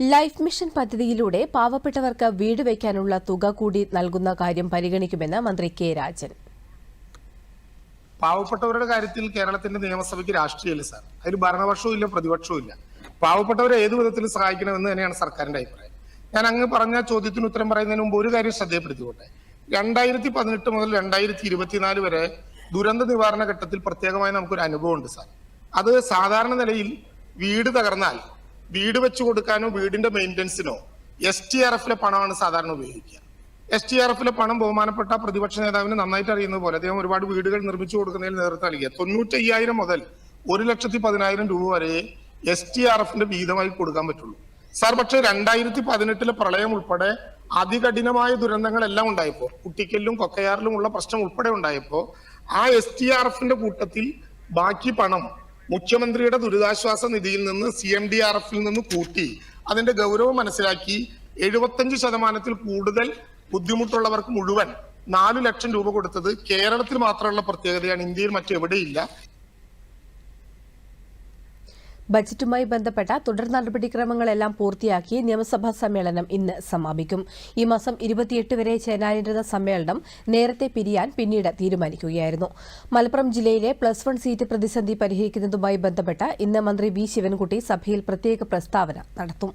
Life mission പദ്ധതിയിലൂടെ പാവപ്പെട്ടവർക്ക് വീട് വയ്ക്കാനുള്ള തുക കൂടി നൽകുന്ന കാര്യം പരിഗണിക്കുമെന്ന് മന്ത്രി കെ രാജൻ. പാവപ്പെട്ടവരുടെ കാര്യത്തിൽ കേരളത്തിന്റെ നിയമസഭയ്ക്ക് രാഷ്ട്രീയമില്ല സാർ. അതിൽ ഭരണപക്ഷവും ഇല്ല പ്രതിപക്ഷവും ഇല്ല. പാവപ്പെട്ടവരെ ഏതു വിധത്തിൽ സഹായിക്കണമെന്ന് തന്നെയാണ് സർക്കാരിന്റെ അഭിപ്രായം. ഞാൻ അങ്ങ് പറഞ്ഞ ചോദ്യത്തിന് ഉത്തരം പറയുന്നതിന് മുമ്പ് ഒരു കാര്യം ശ്രദ്ധയപ്പെടുത്തിക്കോട്ടെ രണ്ടായിരത്തി പതിനെട്ട് മുതൽ രണ്ടായിരത്തി ഇരുപത്തിനാല് വരെ ദുരന്ത നിവാരണ ഘട്ടത്തിൽ പ്രത്യേകമായി നമുക്കൊരു അനുഭവം ഉണ്ട് സാർ. അത് സാധാരണ നിലയിൽ വീട് തകർന്നാൽ വീട് വെച്ചു കൊടുക്കാനോ വീടിന്റെ മെയിന്റനൻസിനോ എസ് ടി ആർ എഫിലെ പണമാണ് സാധാരണ ഉപയോഗിക്കുക. എസ് ടി ആർ എഫിലെ പണം ബഹുമാനപ്പെട്ട പ്രതിപക്ഷ നേതാവിന് നന്നായിട്ട് അറിയുന്നത് പോലെ അദ്ദേഹം ഒരുപാട് വീടുകൾ നിർമ്മിച്ചു കൊടുക്കുന്നതിൽ നേതൃത്വം നൽകിയ തൊണ്ണൂറ്റയ്യായിരം മുതൽ ഒരു ലക്ഷത്തി പതിനായിരം രൂപ വരെ എസ് ടി ആർ എഫിന്റെ വീതമായി കൊടുക്കാൻ പറ്റുള്ളൂ. സാർ പക്ഷേ രണ്ടായിരത്തി പതിനെട്ടിലെ പ്രളയം ഉൾപ്പെടെ അതികഠിനമായ ദുരന്തങ്ങളെല്ലാം ഉണ്ടായപ്പോ കുട്ടിക്കല്ലും കൊക്കയാറിലും ഉള്ള പ്രശ്നം ഉൾപ്പെടെ ഉണ്ടായപ്പോ ആ എസ് ടി ആർ എഫിന്റെ കൂട്ടത്തിൽ ബാക്കി പണം മുഖ്യമന്ത്രിയുടെ ദുരിതാശ്വാസ നിധിയിൽ നിന്ന് സി എം ഡി ആർ എഫിൽ നിന്ന് കൂട്ടി അതിന്റെ ഗൗരവം മനസ്സിലാക്കി എഴുപത്തഞ്ച് ശതമാനത്തിൽ കൂടുതൽ ബുദ്ധിമുട്ടുള്ളവർക്ക് മുഴുവൻ നാല് ലക്ഷം രൂപ കൊടുത്തത് കേരളത്തിൽ മാത്രമുള്ള പ്രത്യേകതയാണ്. ഇന്ത്യയിൽ മറ്റെവിടെയില്ല. ബജറ്റുമായി ബന്ധപ്പെട്ട തുടർ നടപടിക്രമങ്ങളെല്ലാം പൂർത്തിയാക്കി നിയമസഭാ സമ്മേളനം ഇന്ന് സമാപിക്കും. ഈ മാസം ഇരുപത്തിയെട്ട് വരെ ചേരാനിരുന്ന സമ്മേളനം നേരത്തെ പിരിയാൻ പിന്നീട് തീരുമാനിക്കുകയായിരുന്നു. മലപ്പുറം ജില്ലയിലെ പ്ലസ് വൺ സീറ്റ് പ്രതിസന്ധി പരിഹരിക്കുന്നതുമായി ബന്ധപ്പെട്ട് ഇന്ന് മന്ത്രി വി ശിവൻകുട്ടി സഭയിൽ പ്രത്യേക പ്രസ്താവന നടത്തും.